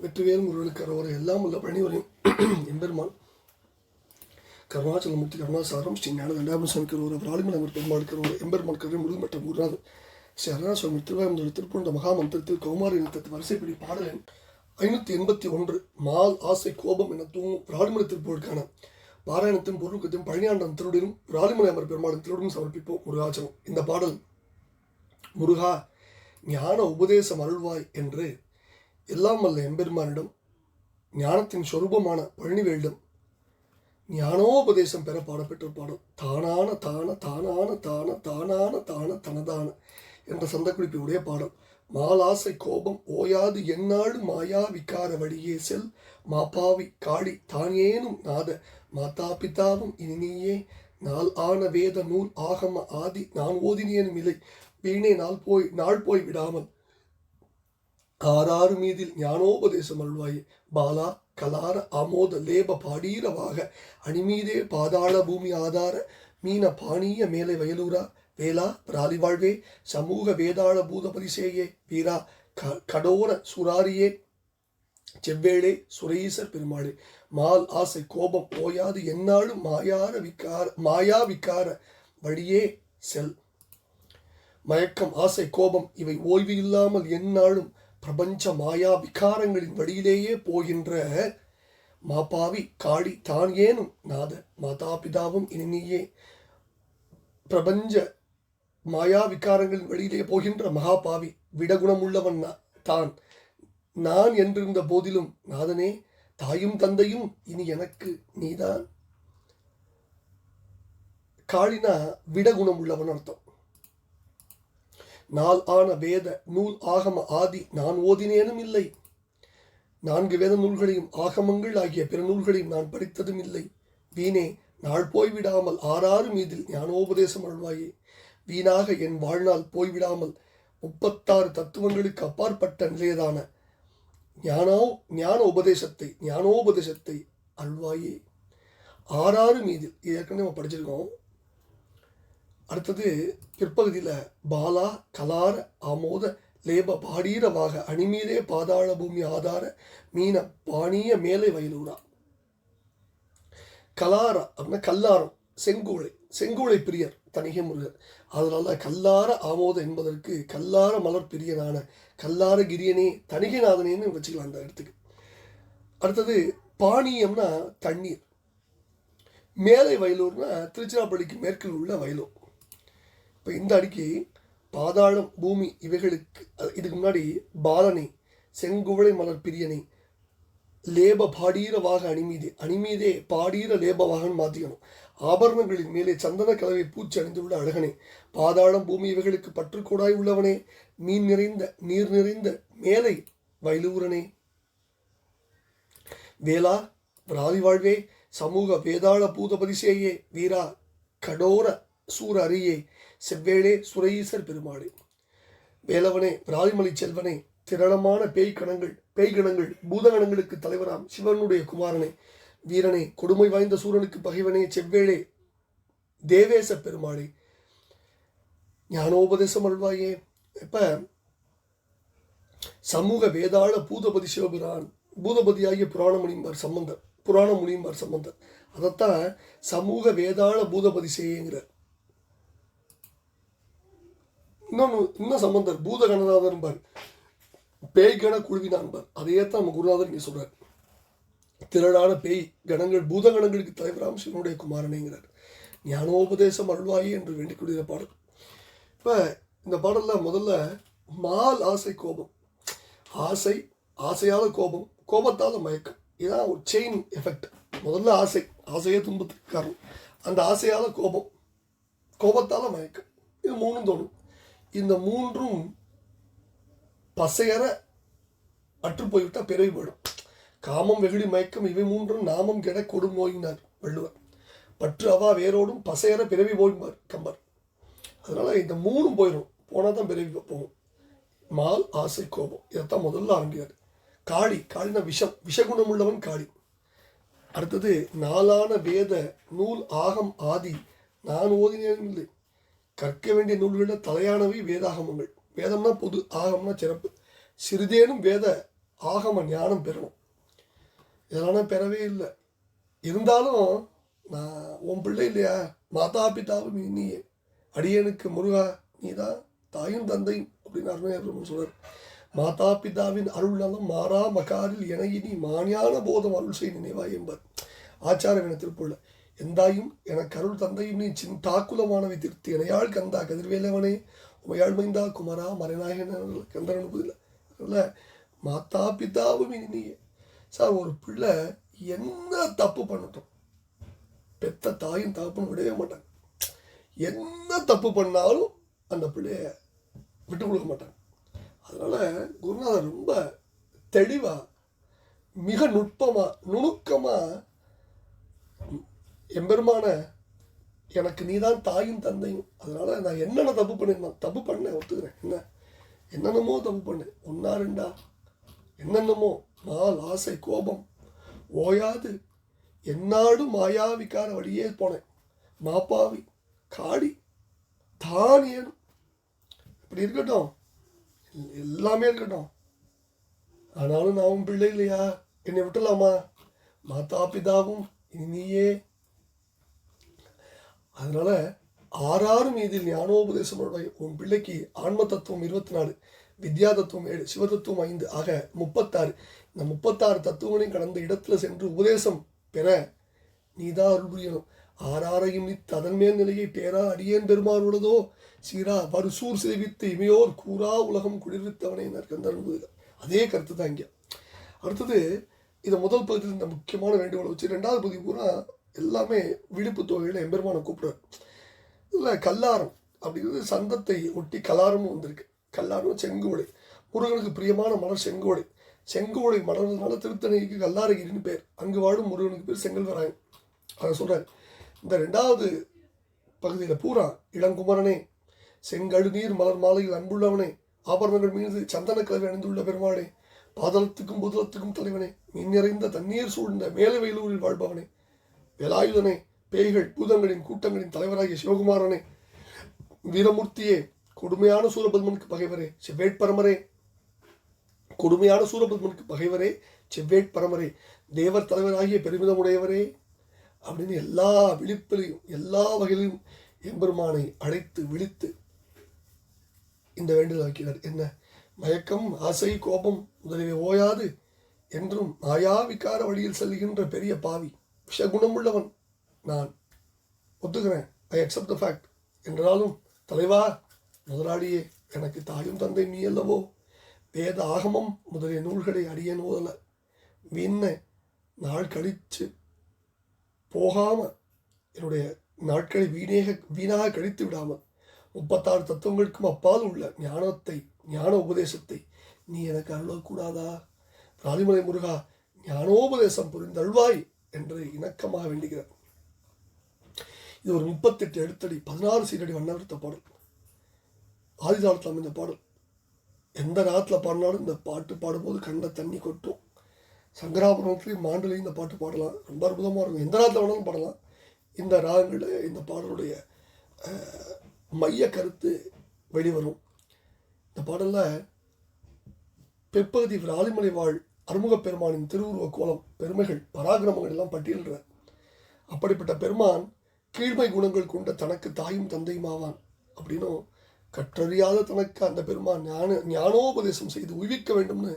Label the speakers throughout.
Speaker 1: வெற்றிவேல் முருகனுக்கு அரோரை எல்லாம் உள்ள பணிவரையும் எம்பெருமான் கருணாச்சலமூர்த்தி கருணாசாரம் ஸ்ரீ ஞான தண்டாபுரம் கருவர் அவர் பெருமாள் கருவர் எம்பெருமான் கருவி முருகன் மற்றும் குருநாதன் ஸ்ரீ அருணாசுவாமி திருவாயந்தோடு திருப்பூண்ட மகாமந்திரத்தில் கௌமாரி இனத்தத்து வரிசைப்படி பாடலின் ஐநூற்றி எண்பத்தி ஒன்று மால் ஆசை கோபம் என தூங்கும் ராடுமலை திருப்பூருக்கான பாராயணத்தின் பொருளுக்கத்தையும் பழனியாண்டம் திருடனும் ராலிமலை அமர் பெருமாளின் திருடனும் சமர்ப்பிப்போம் முருகாச்சலம். இந்த பாடல் முருகா ஞான உபதேசம் அருள்வாய் என்று எல்லாம் வல்ல எம்பெருமானிடம் ஞானத்தின் சொரூபமான பழனிவேலிடம். ஞானோபதேசம் பெற பாடப்பெற்ற பாடல் தானான தான தானான தான தானான தான தனதான என்ற சந்தக்குறிப்பை உடைய பாடல் மாலாசை கோபம் ஓயாது என்னாடு மாயா விகார வழியே செல். மாப்பாவி காளி தானேனும் நாத. மாதா பிதாவும் இனியே நாள் ஆன வேத நூல் ஆகம ஆதி. நான் ஓதினியனும் இல்லை. வீணே நாள் போய் நாள் போய் விடாமல் ஆறாறு மீதில் ஞானோபதேசம் அருள்வாயே. பாலா கலார ஆமோத லேப பாடீரவாக அணிமீதே பாதாள பூமி ஆதார மீன பாணிய மேலை வயலூரா. வேளா பிராலி வாழ்வே சமூக வேதாள பூதபரிசேயே வீரா க கடோர சுராரியே. செவ்வேளே சுரீசர் பெருமாளே. மால் ஆசை கோபம் ஓயாது என்னாலும் மாயார விக்கார மாயா விக்கார வழியே செல். மயக்கம் ஆசை கோபம் இவை ஓய்வு இல்லாமல் எந்நாளும் பிரபஞ்ச மாயா விகாரங்களின் வழியிலேயே போகின்ற மாபாவி காளி தான் ஏனும் நாத மாதா பிதாவும் இனி நீயே. பிரபஞ்ச மாயா விகாரங்களின் வழியிலே போகின்ற மகாபாவி விடகுணமுள்ளவன் தான். நான் என்றிருந்த போதிலும் நாதனே தாயும் தந்தையும் இனி எனக்கு நீதான். காளினா விடகுணம் உள்ளவன் அர்த்தம். நாள் ஆன வேத நூல் ஆகம ஆதி நான் ஓதினேனும் இல்லை. நான்கு வேத நூல்களையும் ஆகமங்கள் ஆகிய பிற நூல்களையும் நான் படித்ததும் இல்லை. வீணே நாள் போய்விடாமல் ஆறாறு மீதில் ஞானோபதேசம் அழ்வாயே வீணாக என் வாழ்நாள் போய்விடாமல் முப்பத்தாறு தத்துவங்களுக்கு அப்பாற்பட்ட நிலையதான ஞானோ ஞான உபதேசத்தை ஞானோபதேசத்தை அழ்வாயே ஆறாறு மீதில் ஏற்கனவே நம்ம படிச்சிருக்கோம். அடுத்தது பிற்பகுதியில் பாலா கலார ஆமோத லேப பாடீரமாக அணிமீரே பாதாள பூமி ஆதார மீன பாணிய மேலை வயலூரா கலார அப்படின்னா கல்லாரம் செங்கோலை செங்கோலை பிரியர் தனிகை முருகர் அதனால கல்லார ஆமோதம் என்பதற்கு கல்லார மலர் பிரியனான கல்லார கிரியனே தணிகைநாதனேன்னு வச்சுக்கலாம் அந்த இடத்துக்கு. அடுத்தது பாணியம்னா தண்ணீர். மேலை வயலூர்னா திருச்சிராப்பள்ளிக்கு மேற்கில் உள்ள வயலூர். இப்போ இந்த அடிக்கு பாதாளம் பூமி இவைகளுக்கு இதுக்கு முன்னாடி பாலனை செங்குவளை மலர் பிரியனை லேப பாடீரவாக அணிமீதே அணிமீதே பாடீர லேபவாகன்னு மாற்றிக்கணும் ஆபரணங்களின் மேலே சந்தன கலவை பூச்சி அணிந்துள்ள அழகனே பாதாளம் பூமி இவைகளுக்கு பற்றுக்கூடாய் உள்ளவனே மீன் நிறைந்த நீர் நிறைந்த மேலை வயலூரனே வேளா ராதி வாழ்வே சமூக வேதாள பூதபதிசேயே வீரா கடோர சூர அரியே செவ்வேளே சுரஈசர் பெருமாளே. வேலவனே ராதிமலை செல்வனே திரளமான பேய்கணங்கள் பேய்கணங்கள் பேய் கணங்கள் பூதகணங்களுக்கு தலைவராம் சிவனுடைய குமாரனே. வீரனே கொடுமை வாய்ந்த சூரனுக்கு பகைவனே செவ்வேளே தேவேச பெருமாளே. ஞானோபதேசம் அல்வாயே இப்போ சமூக வேதாள பூதபதி சிவபிரான் பூதபதியாகிய புராணமுனியம்பார் சம்பந்தர் புராணமுனியம்பார் சம்பந்தர். அதைத்தான் சமூக வேதாள பூதபதி செய்யுங்கிறார் இன்னொன்று இன்னும் சம்பந்தர் பூத கணநாதர்பார் பேய் கண குழுவினான் பார். அதையே தான் நம்ம குருநாதர் இங்கே சொல்கிறார் திரளான பேய் கணங்கள் பூத கணங்களுக்கு தலைவராம் சிவனுடைய குமாரனேங்கிறார். ஞானோபதேசம் அருள்வாயே என்று வேண்டிக் பாடல். இப்போ இந்த பாடலில் முதல்ல மால் ஆசை கோபம். ஆசை ஆசையால் கோபம் கோபத்தால் மயக்கம். இதான் ஒரு செயின் எஃபெக்ட் முதல்ல ஆசை ஆசையே துன்பத்துக்கு காரணம். அந்த ஆசையால் கோபம் கோபத்தால் மயக்கம். இது மூணும் தோணும். இந்த மூன்றும் பசையற அற்று போய்விட்டால் பிறவி போயிடும். காமம் வெகுளி மயக்கம் இவை மூன்றும் நாமம் கெட கொடுமோயினார் வள்ளுவர். பற்று அவா வேரோடும் பசையற பிறவி போய்பார் கம்பர். அதனால் இந்த மூணும் போயிடும் போனால் தான் பிறவி போகும். மால் ஆசை கோபம். இதைத்தான் முதல்ல ஆரம்பிக்கிறார். காளி காளினா விஷம். விஷகுணம் உள்ளவன் காளி. அடுத்தது நாளான வேத நூல் ஆகம் ஆதி. நான் ஓதினேன் இல்லை கற்க வேண்டிய நூல்களில் தலையானவை வேதாகமங்கள். வேதம்னா பொது ஆகம்னா சிறப்பு. சிறிதேனும் வேத ஆகம ஞானம் பெறணும். இதெல்லாம் பெறவே இல்லை. இருந்தாலும் நான் உன் பிள்ளை இல்லையா? மாதா பிதாவும் நீயே. அடியனுக்கு முருகா நீ தான் தாயும் தந்தையும் அப்படின்னு அருமையாக சொல்கிறார் மாதா பிதாவின் அருள் மாறா மகாரில் என இனி மானியான போதம் அருள் செய் நினைவா என்பார். ஆச்சாரம் என திருப்புள்ள எந்தாயும் எனக்கு அருள் தந்தையும் நீ சின் தாக்குலமானவை திருத்தி எனையாள் கந்தா கதிர்வேலவனே உமையாள் மைந்தா குமரா மறைநாயகன் கந்தர் புதில்ல அதனால மாதா பிதாவும் நீயே. சார் ஒரு பிள்ளை என்ன தப்பு பண்ணட்டும்? பெத்த தாயும் தகப்பனும் விடவே மாட்டாங்க. என்ன தப்பு பண்ணாலும் அந்த பிள்ளைய விட்டு கொடுக்க மாட்டாங்க. அதனால் குருநாதர் ரொம்ப தெளிவாக மிக நுட்பமாக நுணுக்கமாக எம்பெருமான எனக்கு நீதான் தாயும் தந்தையும். அதனால் நான் என்னென்ன தப்பு பண்ணியிருந்தேன் தப்பு பண்ணேன் ஒத்துக்கிறேன். என்ன? என்னென்னமோ தப்பு பண்ணேன் ஒன்றா ரெண்டா? என்னென்னமோ? நாள் ஆசை கோபம். ஓயாது. என்னாடு மாயாவிக்கார வழியே போனேன். மாப்பாவி காடி தான் ஏனும் இப்படி இருக்கட்டும். எல்லாமே இருக்கட்டும். ஆனாலும் நான் உன் பிள்ளை இல்லையா என்னை விட்டலாமா? மாதா பிதாவும் இனி நீயே அதனால் ஆறாறு மீதில் ஞானோபதேசம் உன் பிள்ளைக்கு ஆன்ம தத்துவம் இருபத்தி நாலு வித்யா தத்துவம் ஏழு சிவ தத்துவம் ஐந்து ஆக முப்பத்தாறு. இந்த முப்பத்தாறு தத்துவங்களையும் கடந்த இடத்துல சென்று உபதேசம் பெற நீதான் அருள் புரியணும். ஆறாரையும் நித்து அதன் மேல் நிலையை பேரா அடியேன் பெருமாறுள்ளதோ சீரா வருசூர் சேவித்து இமையோர் கூறா உலகம் குளிர்வித்தவனை கந்தன் அதே கருத்து தான் இங்கே. அடுத்தது இதை முதல் பகுதியில் இந்த முக்கியமான வேண்டுகோளை வச்சு ரெண்டாவது பகுதி பூரா எல்லாமே விழிப்பு தொகையில் எம்பெருமானை கூப்பிடுவார். இல்லை கல்லாரம் அப்படிங்கிறது சந்தத்தை ஒட்டி கல்லாரமும் வந்திருக்கு. கல்லாரம் செங்கோடை. முருகனுக்கு பிரியமான மலர் செங்கோடை. செங்கோடை மலர்றதுனால திருத்தணிக்கு கல்லாரகிரின்னு பேர். அங்கு வாழும் முருகனுக்கு பேர் செங்கல் வராங்க அதை சொல்கிறார் இந்த ரெண்டாவது பகுதியில் பூரா இளங்குமரனே செங்கழு நீர் மலர் மாலையில் அன்புள்ளவனே ஆபரணங்கள் மீது சந்தன கலவை அணிந்துள்ள பெருமாளே பாதளத்துக்கும் புதலத்துக்கும் தலைவனே மீன் நிறைந்த தண்ணீர் சூழ்ந்த மேலே வாழ்பவனே வேலாயுதனே பேய்கள் பூதங்களின் கூட்டங்களின் தலைவராகிய சிவகுமாரனே வீரமூர்த்தியே கொடுமையான சூரபத்மனுக்கு பகைவரே செவ்வேட்பரமரே. கொடுமையான சூரபத்மனுக்கு பகைவரே செவ்வேட்பரமரே. தேவர் தலைவராகிய பெருமிதமுடையவரே. அப்படின்னு எல்லா விழிப்பிலையும் எல்லா வகையிலும் எம்பெருமானை அழைத்து விழித்து இந்த வேண்டுதல் வைக்கிறார். என்ன? மயக்கம் ஆசை கோபம் முதலியவை ஓயாது என்றும் மாயா விகார வழியில் செல்கின்ற பெரிய பாவி. விஷகுணமுள்ளவன் நான் ஒத்துக்கிறேன். ஐ அக்செப்ட் த ஃபேக்ட் என்றாலும் தலைவா முதலாளியே எனக்கு தாயும் தந்தை நீ அல்லவோ? வேத ஆகமம் முதலிய நூல்களை அடியேன் ஓதல வீண நாள் கழித்து போகாமல் என்னுடைய நாட்களை வீணேக வீணாக கழித்து விடாமல் முப்பத்தாறு தத்துவங்களுக்கும் அப்பால் உள்ள ஞானத்தை ஞான உபதேசத்தை நீ எனக்கு அருளக்கூடாதா? ராலிமலை முருகா ஞானோபதேசம் புரிந்தல்வாய். என்று இணக்கமாக வேண்டுகிறார். இது ஒரு முப்பத்தெட்டு எழுத்தடி பதினாறு சீரடி வண்ணவிருத்த பாடல். ஆதிதாரத்தில் அமைந்த பாடல். எந்த நேரத்தில் பாடினாலும் இந்த பாட்டு பாடும்போது கண்ட தண்ணி கொட்டும். சங்கராபுரத்துலேயும் மாண்டுலையும் இந்த பாட்டு பாடலாம். ரொம்ப அற்புதமாக இருக்கும். எந்த நேரத்தில் வேணாலும் பாடலாம். இந்த ராகங்களில் இந்த பாடலுடைய மைய கருத்து வெளிவரும். இந்த பாடலில் பிற்பகுதி ராலிமலை வாழ் அறுமுகப் பெருமானின் திருவுருவ கோலம் பெருமைகள் பராக்கிரமங்கள் எல்லாம் பட்டியல்கிறார் அப்படிப்பட்ட பெருமான் கீழ்மை குணங்கள் கொண்ட தனக்கு தாயும் தந்தையும் ஆவான். அப்படின்னும் கற்றறியாத தனக்கு அந்த பெருமான் ஞான ஞானோபதேசம் செய்து உய்விக்க வேண்டும்னு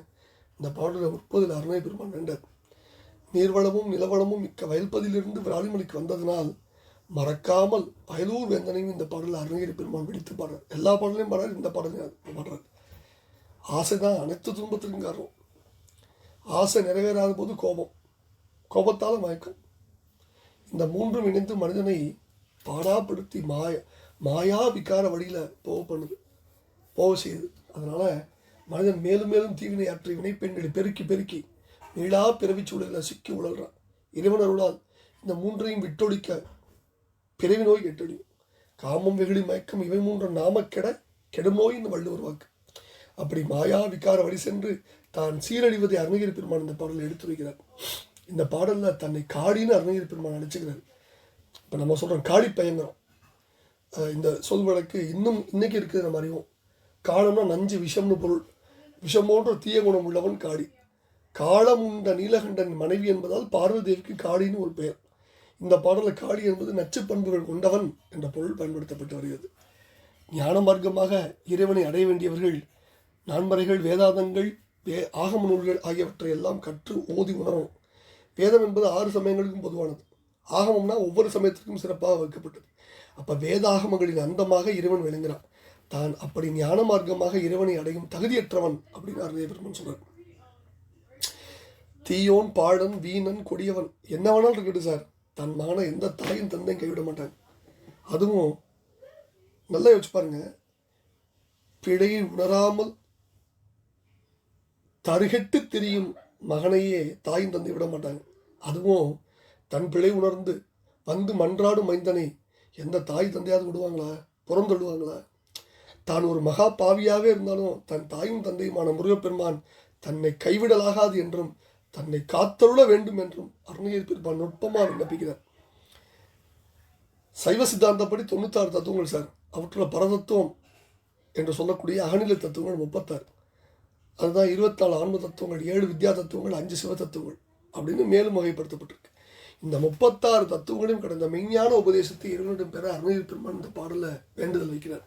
Speaker 1: இந்த பாடலில் முப்பதில் அருணை பெருமான் வேண்டார். நீர்வளமும் நிலவளமும் மிக்க வயல்பதிலிருந்து விராலிமலைக்கு வந்ததனால் மறக்காமல் வயலூர் வேந்தனையும் இந்த பாடலில் அருணகிரி பெருமான் வெடித்து பாடுறார். எல்லா பாடலையும் பாடுறார் இந்த பாடலையும் பாடுறார். ஆசை தான் அனைத்து துன்பத்திற்கும் காரணம். ஆசை நிறைவேறாத போது கோபம். கோபத்தால் மயக்கம். இந்த மூன்றும் இணைந்து மனிதனை பாடாப்படுத்தி மாய மாயா விகார வழியில் போக பண்ணுது. போக செய்யுது. அதனால் மனிதன் மேலும் மேலும் தீவினை ஆற்றி வினைப்பெண்களை பெருக்கி பெருக்கி மீளா பிறவிச் சூழலில் சிக்கி உழல்றான். இறைவன் அருளால் இந்த மூன்றையும் விட்டொழிக்க பிறவி நோய் கெட்டொழியும். காமம் வெகுளி மயக்கம் இவை மூன்றும் நாம கெட கெடும் நோய் இந்த வள்ளுவர் வாக்கு. அப்படி மாயா விகார வழி சென்று தான் சீரழிவதை அருணகிரி பெருமான் இந்த பாடலில் எடுத்து வைக்கிறார் இந்த பாடலில் தன்னை காடின்னு அருணகிரி பெருமான் அழைச்சிக்கிறார். இப்போ நம்ம சொல்கிறோம் காடி பயங்கரம். இந்த சொல் வழக்கு இன்னும் இன்னைக்கு இருக்குது நம்ம அறிவோம் காலம்னா நஞ்சு விஷம்னு பொருள். விஷம் போன்ற தீய குணம் உள்ளவன் காடி. காளமுண்ட நீலகண்டன் மனைவி என்பதால் பார்வதேவிக்கு காடின்னு ஒரு பெயர். இந்த பாடலில் காடி என்பது நச்சு பண்புகள் கொண்டவன் என்ற பொருள் பயன்படுத்தப்பட்டு வருகிறது. ஞான மார்க்கமாக இறைவனை அடைய வேண்டியவர்கள் நான்மறைகள் வேதாந்தங்கள் வே ஆகம நூல்கள் ஆகியவற்றை எல்லாம் கற்று ஓதி உணரும் வேதம் என்பது ஆறு சமயங்களுக்கும் பொதுவானது. ஆகமம்னா ஒவ்வொரு சமயத்திற்கும் சிறப்பாக வைக்கப்பட்டது. அப்போ வேதாகமங்களின் அந்தமாக இறைவன் விளங்குகிறான் தான் அப்படி ஞான மார்க்கமாக இறைவனை அடையும் தகுதியற்றவன் அப்படின்னு அருணய பெருமன் தீயோன் பாடன் வீணன் கொடியவன் என்ன வேணாலும் இருக்கட்டும் சார். தன் மகனை எந்த தாயும் தந்தையும் கைவிட மாட்டாங்க. அதுவும் நல்லா யோசிச்சு பாருங்க. பிழையை உணராமல் தருகெட்டு தெரியும் மகனையே தாயும் தந்தை விட மாட்டாங்க. அதுவும் தன் பிழை உணர்ந்து வந்து மன்றாடும் மைந்தனை எந்த தாய் தந்தையாவது விடுவாங்களா? புறந்தள்ளுவாங்களா தான் ஒரு மகா பாவியாகவே இருந்தாலும் தன் தாயும் தந்தையுமான முருகப்பெருமான் தன்னை கைவிடலாகாது என்றும் தன்னை காத்தருள வேண்டும் என்றும் அருணகிரி பெருமான் நுட்பமாக விண்ணப்பிக்கிறார். சைவ சித்தாந்தப்படி தொண்ணூத்தாறு தத்துவங்கள் சார். அவற்றுள்ள பரதத்துவம் என்று சொல்லக்கூடிய அகநிலை தத்துவங்கள் முப்பத்தாறு. அதுதான் இருபத்தாலு ஆன்ம தத்துவங்கள் ஏழு வித்யா தத்துவங்கள் அஞ்சு சிவ தத்துவங்கள் அப்படின்னு மேலும் வகைப்படுத்தப்பட்டிருக்கு. இந்த முப்பத்தாறு தத்துவங்களையும் கடந்த மெய்ஞான உபதேசத்தை இறைவனிடம் பெற அருணகிரி பெருமான் இந்த பாடலில் வேண்டுதல் வைக்கிறார்.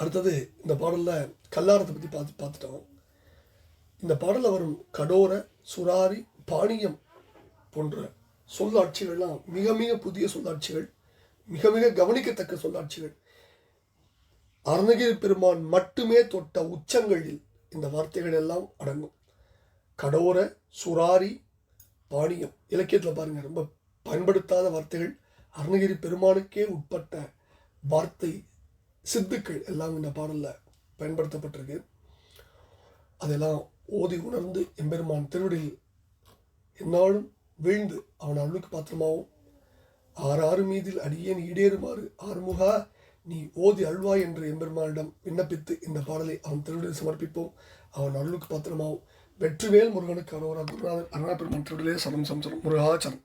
Speaker 1: அடுத்தது இந்த பாடலில் கல்லாரத்தை பற்றி பார்த்து பார்த்துட்டோம். இந்த பாடலில் வரும் கடோர சுராரி பாணியம் போன்ற சொல்லாட்சிகள்லாம் மிக மிக புதிய சொல்லாட்சிகள் மிக மிக கவனிக்கத்தக்க சொல்லாட்சிகள். அருணகிரி பெருமான் மட்டுமே தொட்ட உச்சங்களில் இந்த வார்த்தைகள் எல்லாம் அடங்கும். கடோர சுராரி பாணியம் இலக்கியத்தில் பாருங்கள் ரொம்ப பயன்படுத்தாத வார்த்தைகள். அருணகிரி பெருமானுக்கே உட்பட்ட வார்த்தை சித்துக்கள் எல்லாம் இந்த பாடலில் பயன்படுத்தப்பட்டிருக்கு. அதெல்லாம் ஓதி உணர்ந்து எம்பெருமான் திருவடியில் என்னாலும் வீழ்ந்து அவன் அருளுக்கு பாத்திரமாவும். ஆறாறு மீதில் அடியேன் ஈடேறுமாறு ஆறுமுகா நீ ஓதி அழ்வாய் என்று எம்பெருமானிடம் விண்ணப்பித்து இந்த பாடலை அவன் திருவிடையில் சமர்ப்பிப்போம். அவன் அருளுக்கு பாத்திரமாவும் வெற்றிவேல் முருகனுக்கு அரோரா குருநாதன் அருணா பெருமான் திருவிடையிலே சரம் சம்சரம் முருகாச்சரம்